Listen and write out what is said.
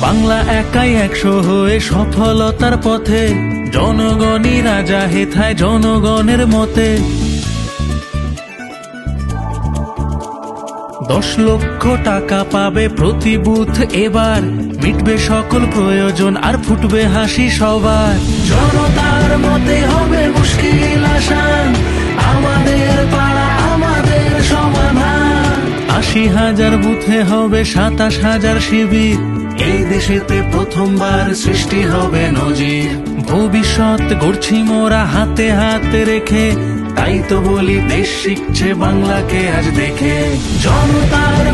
বাংলা একাই একশো হয়ে সফলতার পথে। জনগণই রাজা হেথায় জনগণের মতে। দশ লক্ষ টাকা পাবে প্রতি বুথ এবার। মিটবে সকল প্রয়োজন আর ফুটবে হাসি সবার। জনতার আশি হাজার বুথে হবে সাতাশ হাজার শিবির। এই দেশেতে প্রথমবার সৃষ্টি হবে নজির। ভবিষ্যৎ গড়ছি মোরা হাতে হাতে রেখে। তাই তো বলি দেশ শিখছে বাংলাকে আজ দেখে। জনতার